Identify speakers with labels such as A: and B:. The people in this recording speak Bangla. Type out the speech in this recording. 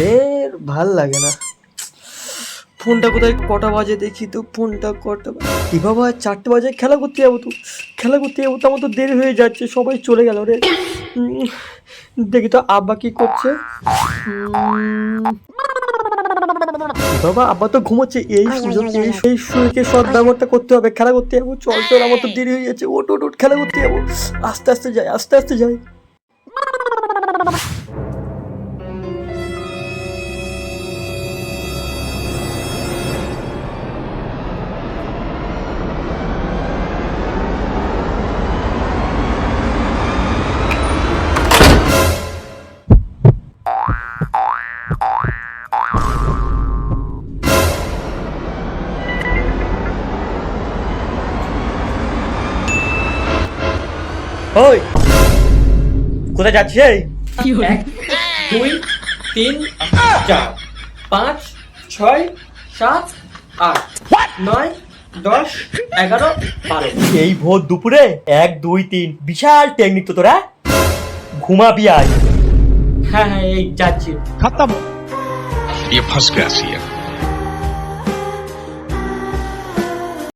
A: দের ভাল লাগে না ফোনটা কোথায় কটা বাজে দেখি তো ফোনটা কটা কি বাবা চারটে বাজে খেলা করতে যাবো তো খেলা করতে যাবো তো আমার তো দেরি হয়ে যাচ্ছে সবাই চলে গেল রে দেখি তো আব্বা কি করছে বাবা আব্বা তো ঘুমোচ্ছে এই সুযোগ এই সুযোগে সৎ ব্যবহারটা করতে হবে খেলা করতে যাবো চল চল আমার তো দেরি হয়ে যাচ্ছে ওট ওট ওট খেলা করতে যাবো আস্তে আস্তে যাই আস্তে আস্তে যাই
B: কোথায় যাচ্ছিস
C: দুই তিন চার পাঁচ ছয় সাত আট নয় দশ এগারো বারো
B: এই ভোর দুপুরে এক দুই তিন বিশাল টেকনিক তো তোরা ঘুমাবি আজ
D: হ্যাঁ হ্যাঁ এই যাচ্ছি
B: খাতাম
E: ये फंस गया